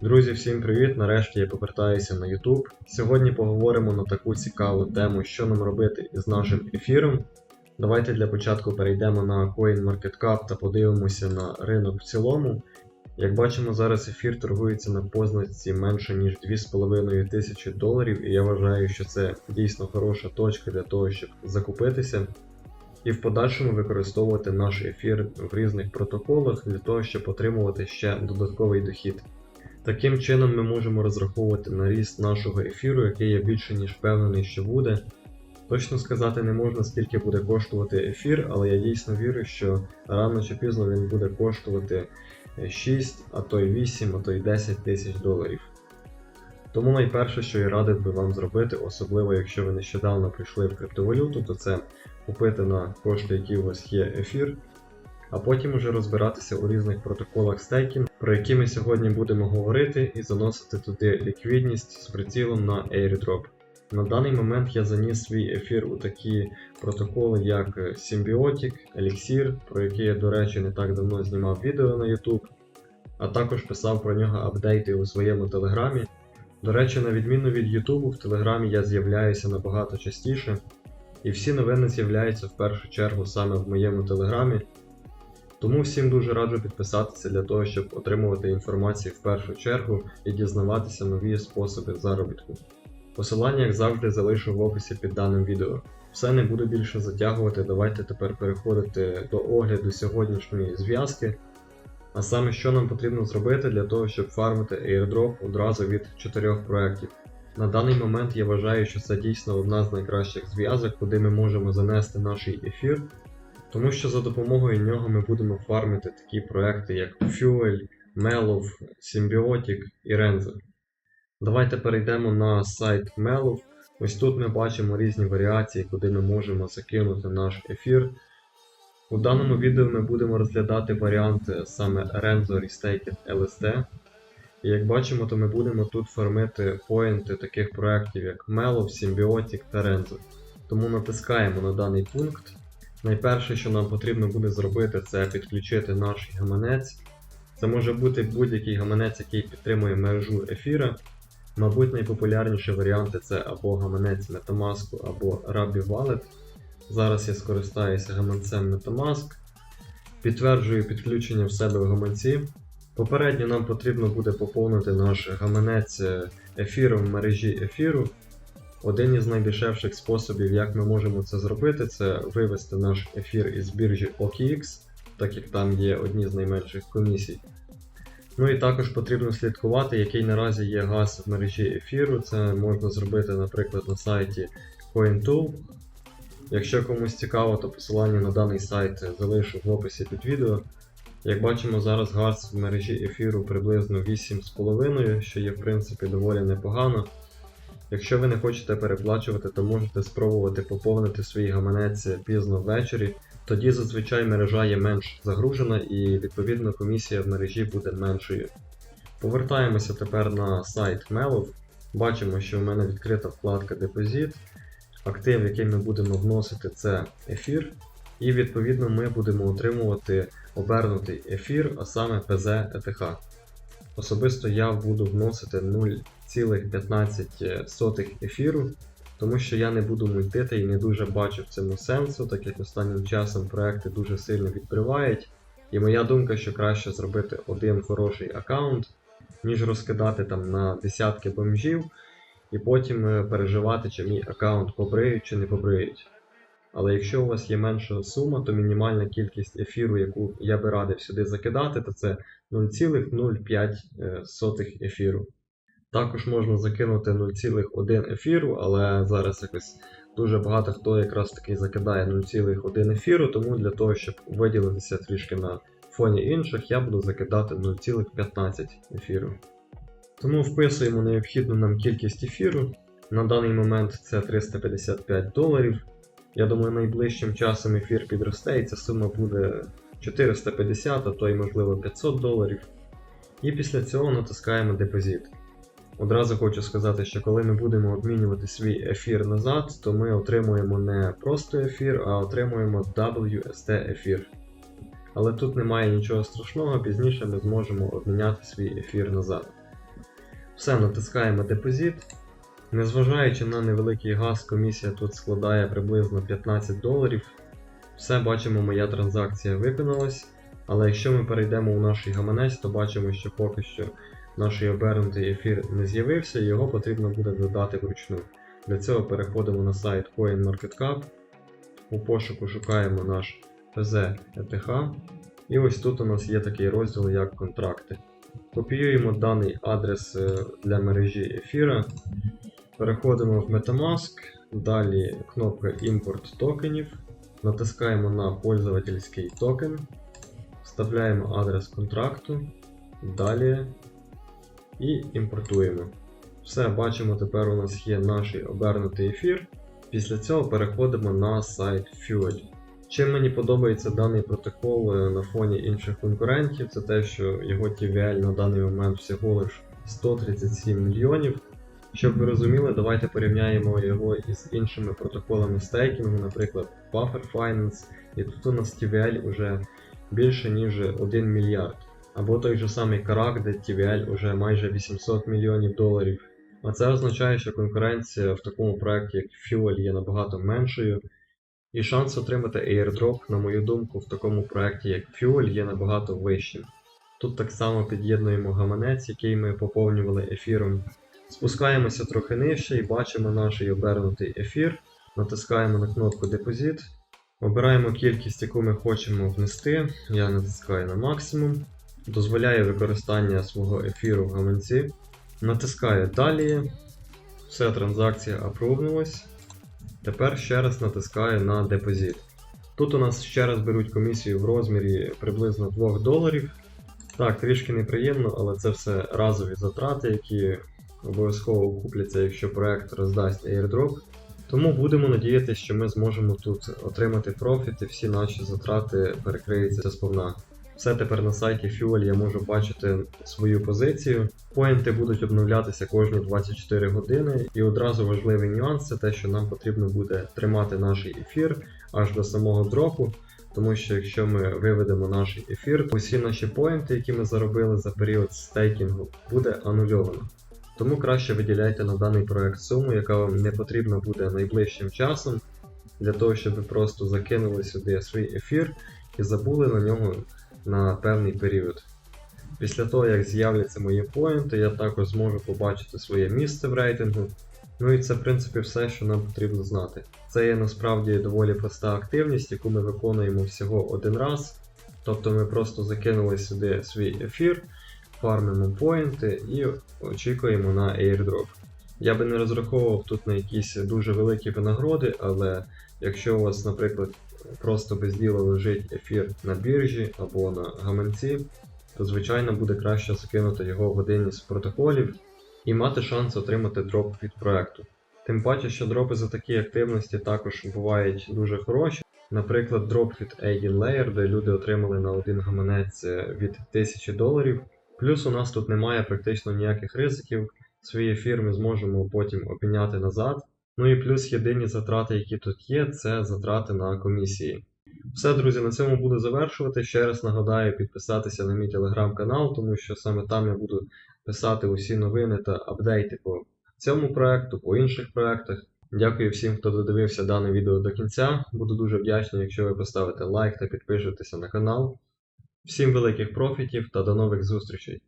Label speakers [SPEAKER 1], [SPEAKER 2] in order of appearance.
[SPEAKER 1] Друзі, всім привіт! Нарешті я повертаюся на YouTube. Сьогодні поговоримо на таку цікаву тему, що нам робити із нашим ефіром. Давайте для початку перейдемо на CoinMarketCap та подивимося на ринок в цілому. Як бачимо, зараз ефір торгується на позначці менше ніж 2,5 тисячі доларів, і я вважаю, що це дійсно хороша точка для того, щоб закупитися і в подальшому використовувати наш ефір в різних протоколах для того, щоб отримувати ще додатковий дохід. Таким чином ми можемо розраховувати на ріст нашого ефіру, який я більше ніж впевнений, що буде. Точно сказати не можна, скільки буде коштувати ефір, але я дійсно вірю, що рано чи пізно він буде коштувати 6, а то й 8, а то й 10 тисяч доларів. Тому найперше, що я радив би вам зробити, особливо якщо ви нещодавно прийшли в криптовалюту, то це купити на кошти, які у вас є ефір, а потім уже розбиратися у різних протоколах стейкінг, про які ми сьогодні будемо говорити, і заносити туди ліквідність з прицілом на airdrop. На даний момент я заніс свій ефір у такі протоколи, як Symbiotic, Elixir, про які я, до речі, не так давно знімав відео на YouTube, а також писав про нього апдейти у своєму телеграмі. До речі, на відміну від YouTube, в Телеграмі я з'являюся набагато частіше, і всі новини з'являються в першу чергу саме в моєму телеграмі. Тому всім дуже раджу підписатися для того, щоб отримувати інформацію в першу чергу і дізнаватися нові способи заробітку. Посилання, як завжди, залишу в описі під даним відео. Все не буду більше затягувати, давайте тепер переходити до огляду сьогоднішньої зв'язки. А саме, що нам потрібно зробити для того, щоб фармити airdrop одразу від чотирьох проєктів. На даний момент я вважаю, що це дійсно одна з найкращих зв'язок, куди ми можемо занести наш ефір, тому що за допомогою нього ми будемо фармити такі проекти, як Fuel, Melov, Symbiotic і Renzo. Давайте перейдемо на сайт Melov. Ось тут ми бачимо різні варіації, куди ми можемо закинути наш ефір. У даному відео ми будемо розглядати варіанти саме Renzo Restaked LSD. І як бачимо, то ми будемо тут фармити поінти таких проєктів, як Melov, Symbiotic та Renzo. Тому натискаємо на даний пункт. Найперше, що нам потрібно буде зробити, це підключити наш гаманець. Це може бути будь-який гаманець, який підтримує мережу ефіра. Мабуть, найпопулярніші варіанти це або гаманець Metamask, або Rabbi Wallet. Зараз я скористаюся гаманцем Metamask. Підтверджую підключення в себе в гаманці. Попередньо нам потрібно буде поповнити наш гаманець ефіром в мережі ефіру. Один із найдешевших способів, як ми можемо це зробити, це вивести наш ефір із біржі OKX, так як там є одні з найменших комісій. Ну і також потрібно слідкувати, який наразі є газ в мережі ефіру. Це можна зробити, наприклад, на сайті CoinTool. Якщо комусь цікаво, то посилання на даний сайт залишу в описі під відео. Як бачимо, зараз газ в мережі ефіру приблизно 8,5, що є в принципі доволі непогано. Якщо ви не хочете переплачувати, то можете спробувати поповнити свій гаманець пізно ввечері. Тоді зазвичай мережа є менш загружена і відповідно комісія в мережі буде меншою. Повертаємося тепер на сайт Melov. Бачимо, що в мене відкрита вкладка Депозит. Актив, який ми будемо вносити, це ефір. І відповідно ми будемо отримувати обернутий ефір, а саме ETH. Особисто я буду вносити 0,15 ефіру, тому що я не буду мультити і не дуже бачу в цьому сенсу, так як останнім часом проекти дуже сильно відкривають. І моя думка, що краще зробити один хороший аккаунт, ніж розкидати там на десятки бомжів, і потім переживати, чи мій аккаунт побриють чи не побриють. Але якщо у вас є менша сума, то мінімальна кількість ефіру, яку я би радив сюди закидати, то це 0,05 ефіру. Також можна закинути 0,1 ефіру, але зараз якось дуже багато хто якраз таки закидає 0,1 ефіру, тому для того, щоб виділитися трішки на фоні інших, я буду закидати 0,15 ефіру. Тому вписуємо необхідну нам кількість ефіру. На даний момент це 355 доларів. Я думаю, найближчим часом ефір підросте і ця сума буде 450, а то й можливо 500 доларів. І після цього натискаємо депозит. Одразу хочу сказати, що коли ми будемо обмінювати свій ефір назад, то ми отримуємо не просто ефір, а отримуємо WST ефір. Але тут немає нічого страшного, пізніше ми зможемо обміняти свій ефір назад. Все, натискаємо депозит. Незважаючи на невеликий газ, комісія тут складає приблизно 15 доларів. Все бачимо, моя транзакція виконалась. Але якщо ми перейдемо у наш гаманець, то бачимо, що поки що наш обернутий ефір не з'явився, його потрібно буде додати вручну. Для цього переходимо на сайт CoinMarketCap. У пошуку шукаємо наш PZ ETH. І ось тут у нас є такий розділ як контракти. Копіюємо даний адрес е, для мережі ефіра. Переходимо в Metamask, далі кнопка Імпорт токенів. Натискаємо на пользовательський токен, вставляємо адрес контракту, далі і імпортуємо. Все, бачимо, тепер у нас є наш обернутий ефір. Після цього переходимо на сайт Fuel. Чим мені подобається даний протокол е, на фоні інших конкурентів, це те, що його TVL на даний момент всього лиш 137 мільйонів. Щоб ви розуміли, давайте порівняємо його із іншими протоколами стейкінгу, наприклад, Buffer Finance, і тут у нас TVL уже більше ніж 1 мільярд. Або той же самий Карак, де TVL уже майже 800 мільйонів доларів. А це означає, що конкуренція в такому проєкті, як Fuel, є набагато меншою. І шанс отримати airdrop, на мою думку, в такому проєкті, як Fuel, є набагато вищим. Тут так само під'єднуємо гаманець, який ми поповнювали ефіром. Спускаємося трохи нижче і бачимо наш обернутий ефір. Натискаємо на кнопку Депозит. Обираємо кількість, яку ми хочемо внести. Я натискаю на максимум. Дозволяю використання свого ефіру в гаманці. Натискаю Далі. Все, транзакція апрувнулась. Тепер ще раз натискаю на депозит. Тут у нас ще раз беруть комісію в розмірі приблизно 2 доларів. Так, трішки неприємно, але це все разові затрати, які обов'язково окупляться, якщо проект роздасть airdrop. Тому будемо надіятися, що ми зможемо тут отримати профіт і всі наші затрати перекриються сповна. Все тепер на сайті Fuel я можу бачити свою позицію. Поінти будуть обновлятися кожні 24 години, і одразу важливий нюанс це те, що нам потрібно буде тримати наш ефір аж до самого дропу. Тому що якщо ми виведемо наш ефір, то всі наші поінти, які ми заробили за період стейкінгу, буде анульовано. Тому краще виділяйте на даний проект суму, яка вам не потрібна буде найближчим часом, для того, щоб ви просто закинули сюди свій ефір і забули на нього на певний період. Після того, як з'являться мої поінти, я також зможу побачити своє місце в рейтингу. Ну і це, в принципі, все, що нам потрібно знати. Це є насправді доволі проста активність, яку ми виконуємо всього один раз. Тобто ми просто закинули сюди свій ефір, фармимо поінти і очікуємо на airdrop. Я би не розраховував тут на якісь дуже великі винагороди, але якщо у вас, наприклад, просто без діла лежить ефір на біржі або на гаманці, то звичайно буде краще закинути його в один із протоколів і мати шанс отримати дроп від проекту. Тим паче, що дропи за такі активності також бувають дуже хороші. Наприклад, дроп від Aiden Layer, де люди отримали на один гаманець е, від 1000 доларів. Плюс у нас тут немає практично ніяких ризиків, свої ефір ми зможемо потім обміняти назад. Ну і плюс єдині затрати, які тут є, це затрати на комісії. Все, друзі, на цьому буду завершувати. Ще раз нагадаю підписатися на мій телеграм-канал, тому що саме там я буду писати усі новини та апдейти по цьому проекту, по інших проектах. Дякую всім, хто додивився дане відео до кінця. Буду дуже вдячний, якщо ви поставите лайк та підпишетеся на канал. Всім великих профітів та до нових зустрічей!